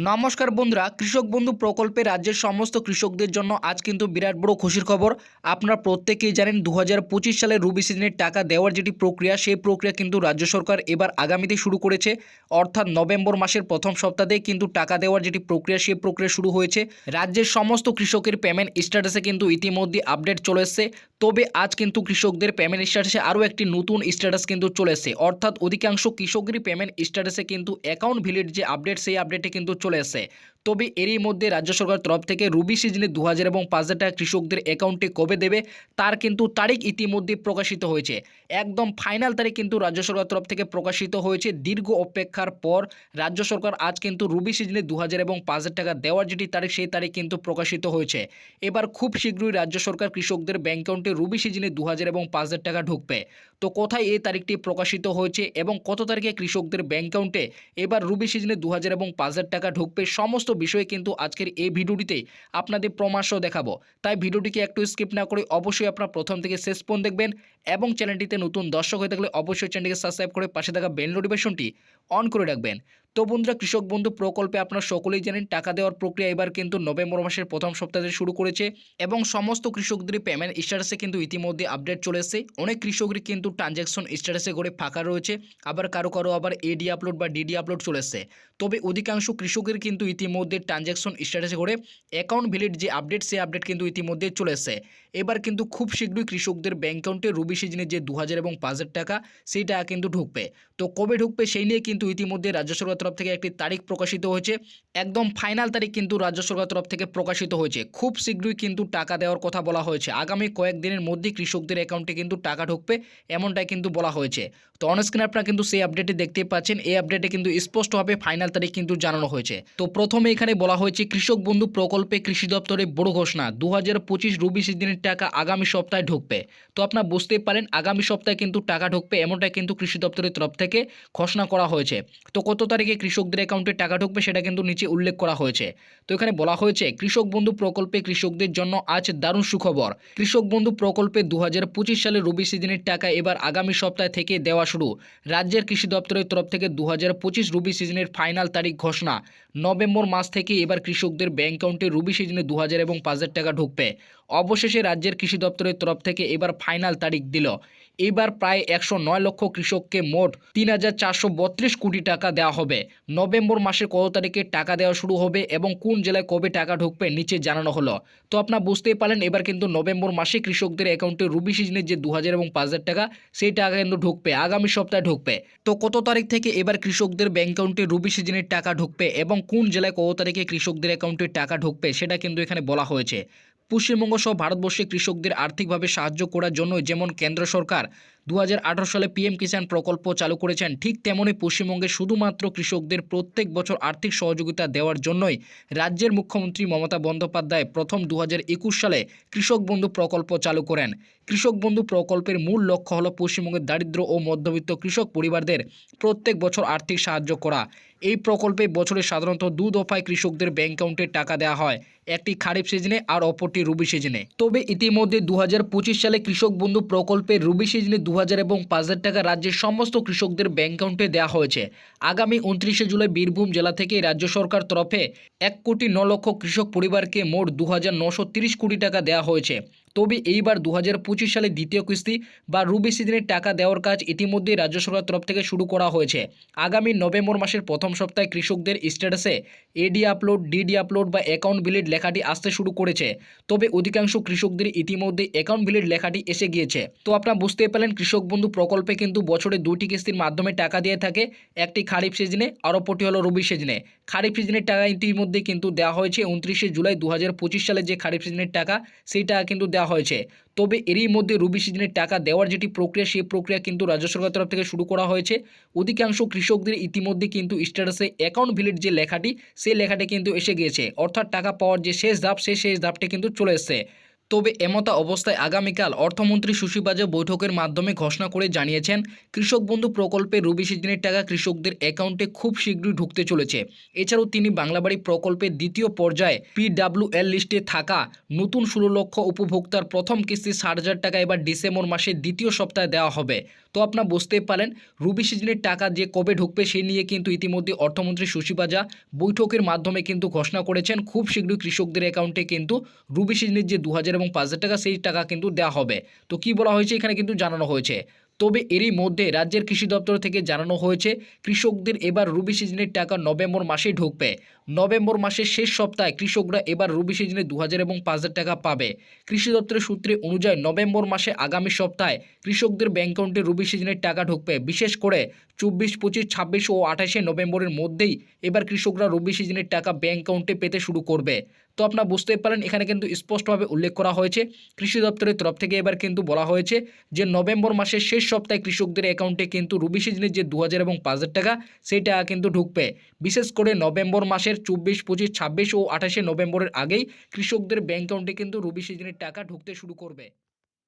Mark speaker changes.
Speaker 1: নমস্কার বন্ধুরা, কৃষক বন্ধু প্রকল্পে রাজ্যের সমস্ত কৃষকদের জন্য আজ কিন্তু বিরাট বড় খুশির খবর। আপনারা প্রত্যেকেই জানেন দু হাজার পঁচিশ সালে রুবি সিজনের টাকা দেওয়ার যেটি প্রক্রিয়া, সেই প্রক্রিয়া কিন্তু রাজ্য সরকার এবার আগামীতে শুরু করেছে। অর্থাৎ নভেম্বর মাসের প্রথম সপ্তাহে কিন্তু টাকা দেওয়ার যেটি প্রক্রিয়া, সেই প্রক্রিয়া শুরু হয়েছে। রাজ্যের সমস্ত কৃষকের পেমেন্ট স্ট্যাটাসে কিন্তু ইতিমধ্যে আপডেট চলে এসছে। তবে আজ কিন্তু কৃষকদের পেমেন্ট স্ট্যাটাসে আরও একটি নতুন স্ট্যাটাস কিন্তু চলে এসেছে। অর্থাৎ অধিকাংশ কৃষকেরই পেমেন্ট স্ট্যাটাসে কিন্তু অ্যাকাউন্ট ভিলিট যে আপডেট, সেই আপডেটে কিন্তু চলে এসেছে তবে এরই মধ্যে রাজ্য সরকার তরফ থেকে রুবি সিজনে দু হাজার এবং পাঁচ হাজার টাকা কৃষকদের অ্যাকাউন্টে কবে দেবে, তার কিন্তু তারিখ ইতিমধ্যে প্রকাশিত হয়েছে। একদম ফাইনাল তারিখ কিন্তু রাজ্য সরকার তরফ থেকে প্রকাশিত হয়েছে। দীর্ঘ অপেক্ষার পর রাজ্য সরকার আজ কিন্তু রুবি সিজনে দু হাজার এবং পাঁচ হাজার টাকা দেওয়ার যেটি তারিখ, সেই তারিখ কিন্তু প্রকাশিত হয়েছে। এবার খুব শীঘ্রই রাজ্য সরকার কৃষকদের ব্যাংক অ্যাকাউন্টে রুবি সিজনে দু হাজার এবং পাঁচ হাজার টাকা ঢুকবে। তো কোথায় এই তারিখটি প্রকাশিত হয়েছে এবং কত তারিখে কৃষকদের ব্যাংক অ্যাকাউন্টে এবার রুবি সিজনে দু হাজার এবং পাঁচ হাজার টাকা ঢুকবে সমস্ত বিষয়ে কিন্তু আজকের এই ভিডিওটিতে আপনাদের প্রমাশও দেখাবো। তাই ভিডিওটিকে একটু স্কিপ না করে অবশ্যই আপনার প্রথম থেকে শেষ পর্যন্ত দেখবেন এবং চ্যানেলটিতে নতুন দর্শক হয়ে থাকলে অবশ্যই চ্যানেলটিকে সাবস্ক্রাইব করে পাশে থাকা বেল নোটিফিকেশনটি অন করে রাখবেন। তো বন্ধুরা, কৃষক বন্ধু প্রকল্পে আপনারা সকলেই জানেন, টাকা দেওয়ার প্রক্রিয়া এবার কিন্তু নভেম্বর মাসের প্রথম সপ্তাহে শুরু করেছে এবং সমস্ত কৃষকদের পেমেন্ট স্ট্যাটাসে কিন্তু ইতিমধ্যে আপডেট চলে এসেছে। অনেক কৃষকের কিন্তু ট্রানজ্যাকশন স্ট্যাটাসে করে ফাঁকা রয়েছে, আবার কারও কারও আবার এডি আপলোড বা ডিডি আপলোড চলে এসেছে। তবে অধিকাংশ কৃষকের কিন্তু ইতিমধ্যে ট্রানজ্যাকশন স্ট্যাটাসে করে অ্যাকাউন্ট ভিলিট যে আপডেট সেই আপডেট কিন্তু ইতিমধ্যে চলে এসেছে। এবার কিন্তু খুব শীঘ্রই কৃষকদের ব্যাংক অ্যাকাউন্টে রবি সিজনের যে দু হাজার এবং পাঁচ হাজার টাকা সেই টাকা কিন্তু ঢুকবে। তো কবে ঢুকবে সেই নিয়ে কিন্তু ইতিমধ্যে রাজ্য সরকার তরফ থেকে একটি তারিখ প্রকাশিত হয়েছে। একদম ফাইনাল তারিখ কিন্তু রাজ্য সরকার তরফ থেকে প্রকাশিত হয়েছে। খুব শীঘ্রই কিন্তু টাকা দেওয়ার কথা বলা হয়েছে। আগামী কয়েকদিনের মধ্যেই কৃষকদের অ্যাকাউন্টে কিন্তু টাকা ঢুকবে, এমনটাই কিন্তু বলা হয়েছে। তো অনস্ক্রিনে আপনারা কিন্তু সেই আপডেটে দেখতে পাচ্ছেন। এই আপডেটে কিন্তু স্পষ্টভাবে ফাইনাল তারিখ কিন্তু জানানো হয়েছে। তো প্রথমে এখানে বলা হয়েছে কৃষক বন্ধু প্রকল্পে কৃষি দপ্তরে বড় ঘোষণা। দু হাজার পঁচিশ রবি সিজনের টাকা আগামী সপ্তাহে ঢুকবে। তো আপনারা বুঝতেই পারেন, আগামী সপ্তাহে কিন্তু টাকা ঢুকবে, এমনটাই কিন্তু কৃষি দপ্তরের তরফ থেকে ঘোষণা করা হয়েছে। তো কত তারিখে কৃষকদের অ্যাকাউন্টে টাকা ঢুকবে সেটা কিন্তু নিচে উল্লেখ করা হয়েছে। তো এখানে বলা হয়েছে, কৃষক বন্ধু প্রকল্পে কৃষকদের জন্য আজ দারুণ সুখবর। কৃষক বন্ধু প্রকল্পে দু সালে রবি সিজনের টাকা এবার আগামী সপ্তাহ থেকে দেওয়া শুরু। রাজ্যের কৃষি দপ্তরের তরফ থেকে দু রবি সিজনের ফাইনাল তারিখ ঘোষণা। নভেম্বর মাস থেকে এবার কৃষকদের ব্যাংক অ্যাকাউন্টে রবি সিজনে দু হাজার এবং পাঁচ হাজার টাকা ঢুকবে। অবশেষে রাজ্যের কৃষি দপ্তরের তরফ থেকে এবার ফাইনাল তারিখ দিল। এবার প্রায় একশো নয় লক্ষ কৃষককে মোট তিন হাজার চারশো বত্রিশ কোটি টাকা দেওয়া হবে। নভেম্বর মাসের কত তারিখে টাকা দেওয়া শুরু হবে এবং কোন জেলায় কবে টাকা ঢুকবে নিচে জানানো হলো। তো আপনারা বুঝতেই পারলেন, এবার কিন্তু নভেম্বর মাসে কৃষকদের অ্যাকাউন্টে রুবি সিজনের যে দু হাজার এবং পাঁচ হাজার টাকা, সেই টাকা কিন্তু ঢুকবে, আগামী সপ্তাহে ঢুকবে। তো কত তারিখ থেকে এবার কৃষকদের ব্যাংক অ্যাকাউন্টে রুবি সিজনের টাকা ঢুকবে এবং কোন জেলায় কত তারিখে কৃষকদের অ্যাকাউন্টে টাকা ঢুকবে, সেটা কিন্তু এখানে বলা হয়েছে। পশ্চিমবঙ্গ সহ ভারতবর্ষে কৃষকদের আর্থিকভাবে সাহায্য করার জন্য যেমন কেন্দ্র সরকার দু হাজার আঠারো সালে পিএম কিষাণ প্রকল্প চালু করেছেন। ঠিক তেমনই পশ্চিমবঙ্গে শুধুমাত্র কৃষকদের প্রত্যেক বছর আর্থিক সহযোগিতা দেওয়ার জন্যই রাজ্যের মুখ্যমন্ত্রী মমতা বন্দ্যোপাধ্যায় প্রথম দু হাজার একুশ সালে কৃষক বন্ধু প্রকল্প চালু করেন। কৃষক বন্ধু প্রকল্পের মূল লক্ষ্য হলো পশ্চিমবঙ্গের দারিদ্র ও মধ্যবিত্ত কৃষক পরিবারদের প্রত্যেক বছর আর্থিক সাহায্য করা। এই প্রকল্পে বছরে সাধারণত দু দফায় কৃষকদের ব্যাংক অ্যাকাউন্টে টাকা দেওয়া হয়। একটি খারিফ সিজনে আর অপরটি রবি সিজনে। তবে ইতিমধ্যে দু হাজার পঁচিশ সালে কৃষক বন্ধু প্রকল্পের রবি সিজনে দু এবং পাঁচ হাজার টাকা রাজ্যের সমস্ত কৃষকদের ব্যাংক অ্যাকাউন্টে দেওয়া হয়েছে। আগামী উনত্রিশে জুলাই বীরভূম জেলা থেকে রাজ্য সরকার তরফে এক কোটি ন লক্ষ কৃষক পরিবারকে মোট দু কোটি টাকা দেওয়া হয়েছে। তবে এইবার দু হাজার পঁচিশ সালে দ্বিতীয় কিস্তি বা রুবি সিজনের টাকা দেওয়ার কাজ ইতিমধ্যে রাজ্য সরকার তরফ থেকে শুরু করা হয়েছে। আগামী নভেম্বর মাসের প্রথম সপ্তাহে কৃষকদের স্ট্যাটাসে এডি আপলোড, ডিডি আপলোড বা অ্যাকাউন্ট ভিলিট লেখাটি আসতে শুরু করেছে। তবে অধিকাংশ কৃষকদের ইতিমধ্যে অ্যাকাউন্ট ভিলিট লেখাটি এসে গিয়েছে। তো আপনারা বুঝতে পারলেন, কৃষক বন্ধু প্রকল্পে কিন্তু বছরে দুটি কিস্তির মাধ্যমে টাকা দিয়ে থাকে। একটি খারিফ সিজনে আর অপরটি হলো রবি সিজনে। খারিফ সিজনের টাকা ইতিমধ্যে কিন্তু দেওয়া হয়েছে। উনত্রিশে জুলাই দু হাজার পঁচিশ সালে যে খারিফ সিজনের টাকা সেই টাকা কিন্তু দেওয়া হয়েছে। তবে এরই মধ্যে রবি সিজনের টাকা দেওয়ার যেটি প্রক্রিয়া, সেই প্রক্রিয়া কিন্তু রাজ্য সরকার তরফ থেকে শুরু করা হয়েছে। অধিকাংশ কৃষকদের ইতিমধ্যে কিন্তু স্ট্যাটাসে অ্যাকাউন্ট ভিলিট যে লেখাটি, সেই লেখাটি কিন্তু এসে গিয়েছে। অর্থাৎ টাকা পাওয়ার যে শেষ ধাপ, সেই শেষ ধাপটি কিন্তু চলে এসছে। তবে এমতা অবস্থায় আগামীকাল অর্থমন্ত্রী সুশীবাজে বৈঠকের মাধ্যমে ঘোষণা করে জানিয়েছেন, কৃষক বন্ধু প্রকল্পে রবি সিজনের টাকা কৃষকদের অ্যাকাউন্টে খুব শীঘ্রই ঢুকতে চলেছে। এছাড়াও তিনি বাংলাবাড়ি প্রকল্পের দ্বিতীয় পর্যায়ে পিডাব্লিউএল লিস্টে থাকা নতুন ষোলো লক্ষ উপভোক্তার প্রথম কিস্তি ষাট হাজার টাকা এবার ডিসেম্বর মাসের দ্বিতীয় সপ্তাহে দেওয়া হবে। তো আপনার বুঝতেই পারেন, রুবি সিজনের টাকা যে কবে ঢুকবে সেই নিয়ে কিন্তু ইতিমধ্যে অর্থমন্ত্রী সুশীবাজা বৈঠকের মাধ্যমে কিন্তু ঘোষণা করেছেন। খুব শীঘ্রই কৃষকদের অ্যাকাউন্টে কিন্তু রুবি সিজনের যে দু হাজার এবং পাঁচ হাজার টাকা, সেই টাকা কিন্তু দেওয়া হবে। তো কি বলা হয়েছে এখানে কিন্তু জানানো হয়েছে। তবে এরই মধ্যে রাজ্যের কৃষি দপ্তর থেকে জানানো হয়েছে, কৃষকদের এবার রুবি সিজনের টাকা নভেম্বর মাসেই ঢুকবে। নভেম্বর মাসের শেষ সপ্তাহে কৃষকরা এবার রুবি সিজনে দু হাজার এবং পাঁচ হাজার টাকা পাবে। কৃষি দপ্তরের সূত্রে অনুযায়ী নভেম্বর মাসে আগামী সপ্তাহে কৃষকদের ব্যাংক অ্যাকাউন্টে রুবি সিজনের টাকা ঢুকবে। বিশেষ করে চব্বিশ, পঁচিশ, ছাব্বিশ ও আঠাশে নভেম্বরের মধ্যেই এবার কৃষকরা রবি সিজনের টাকা ব্যাঙ্ক অ্যাকাউন্টে পেতে শুরু করবে। তো আপনারা বুঝতেই পারেন, এখানে কিন্তু স্পষ্টভাবে উল্লেখ করা হয়েছে। কৃষি দপ্তরের তরফ থেকে এবার কিন্তু বলা হয়েছে যে, নভেম্বর মাসের শেষ সপ্তাহে কৃষকদের অ্যাকাউন্টে কিন্তু রবি সিজনের যে দু হাজার এবং পাঁচ হাজার টাকা সেই টাকা কিন্তু ঢুকবে। বিশেষ করে নভেম্বর মাসের চব্বিশ, পঁচিশ, ছাব্বিশ ও আঠাশে নভেম্বরের আগেই কৃষকদের ব্যাঙ্ক অ্যাকাউন্টে কিন্তু রবি সিজনের টাকা ঢুকতে শুরু করবে।